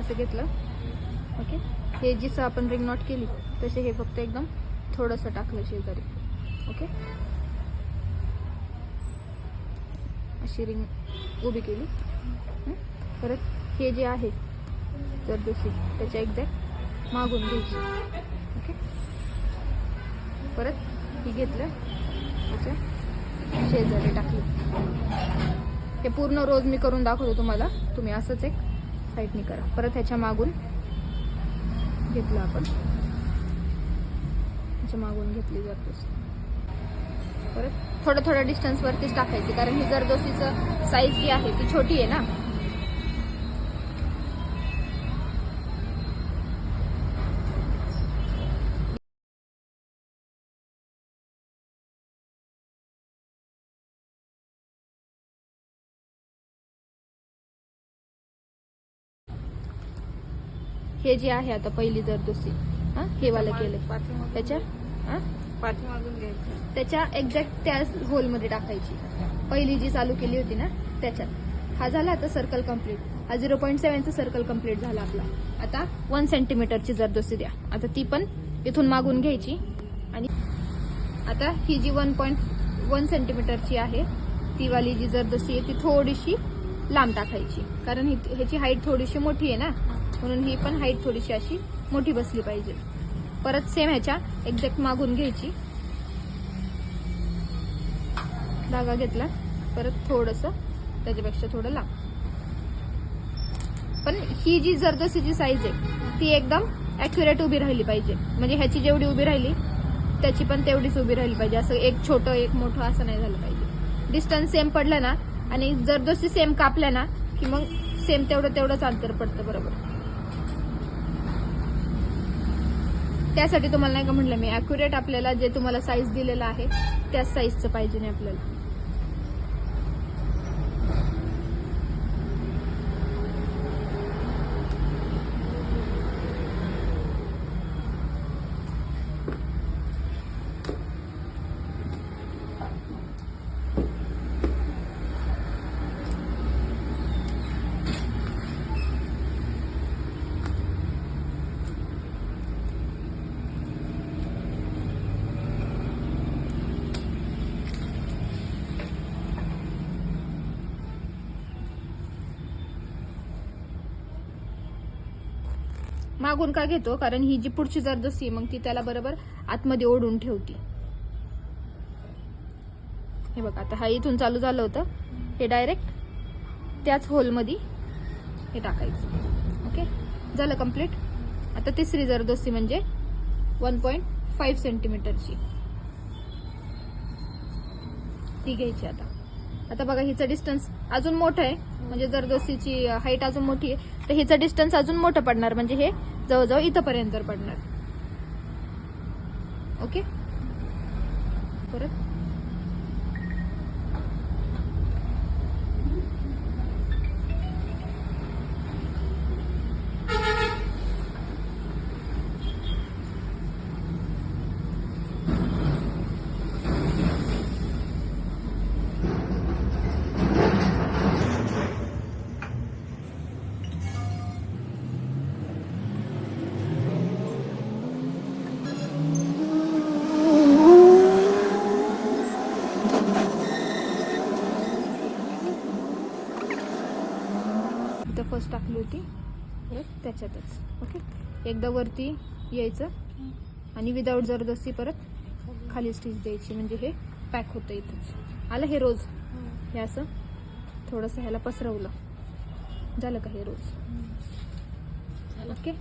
असं घेतलं. ओके हे जिसं आपण रिंग नॉट केली तसे हे फक्त एकदम थोडंसं टाकलं शेजारी. ओके अशी रिंग उभी केली. परत हे जे आहे जरदोशी त्याच्या एक्झॅक्ट मागून घ्यायची. ओके परत ही घेतलं त्याच्या शेजारी टाकली. हे पूर्ण रोज मी करून दाखवतो तुम्हाला. तुम्ही असंच एक साईडनी करा. परत ह्याच्या मागून घेतलं आपण. ह्याच्या मागून घेतली जरदोशी परत थोडं थोडं डिस्टन्सवरतीच टाकायची. कारण ही जरदोशीचं साईज जी आहे ती छोटी आहे ना. हे जे आहे आता पहिली जरदोशी हा हे वाला केलं त्याच्या हा? पाठीमागून घ्यायचं. त्याच्या एक्झॅक्ट त्या होलमध्ये टाकायची. पहिली जी चालू केली होती ना त्याच्यात. हा झाला आता सर्कल कंप्लीट हा झिरो पॉईंट सेव्हनचा सर्कल कंप्लीट झाला आपला. आता वन सेंटीमीटरची जरदोशी द्या. आता ती पण इथून मागून घ्यायची. आणि आता ही जी वन पॉईंट वन सेंटीमीटरची आहे ती वाली जी जरदोशी आहे ती थोडीशी लांब टाकायची. कारण ही ह्याची हाईट थोडीशी मोठी आहे ना. म्हणून ही पण हाईट थोडीशी अशी मोठी बसली पाहिजे. परत सेम ह्याच्या एक्झॅक्ट मागून घ्यायची. धागा घेतला. परत थोडस त्याच्यापेक्षा थोडं लांब. पण ही जी जरदोसीची साईज आहे ती एकदम अॅक्युरेट उभी राहिली पाहिजे. म्हणजे ह्याची जेवढी उभी राहिली त्याची पण तेवढीच उभी राहिली पाहिजे. असं एक छोटं एक मोठं असं नाही झालं पाहिजे. डिस्टन्स सेम पडलं ना आणि जरदोशी सेम कापल्या ना की मग सेम तेवढं तेवढंच अंतर पडतं बरोबर. त्यासाठी तुम्हाला नाही का म्हटलं मी अॅक्युरेट आपल्याला जे तुम्हाला साईज दिलेलं आहे त्याच साईजचं पाहिजे नाही आपल्याला. मागून का घेतो? कारण ही जी पुढची जरदोसी आहे, मग ती त्याला बरोबर आतमध्ये ओढून ठेवती. हे बघा आता हा इथून चालू झालं होतं. हे डायरेक्ट त्याच होलमध्ये हे टाकायचं. ओके झालं कंप्लीट आता तिसरी जरदोस्ती म्हणजे वन पॉईंट फाईव्ह सेंटीमीटरची ती घ्यायची आता. आता बघा हिचं डिस्टन्स अजून मोठं आहे. म्हणजे जर दोस्तीची हाईट अजून मोठी आहे तर हिचं डिस्टन्स अजून मोठं पडणार. म्हणजे हे जवळजवळ इथंपर्यंत पडणार. ओके परत? फर्स्ट टाकली होती. त्याच्यातच. ओके एकदा वरती यायचं. आणि विदाऊट जरदस्ती परत खाली स्टिच द्यायची. म्हणजे हे पॅक होतं इथंच. आलं हे रोज? हे असं? थोडंसं ह्याला पसरवलं. झालं का हे रोज? ओके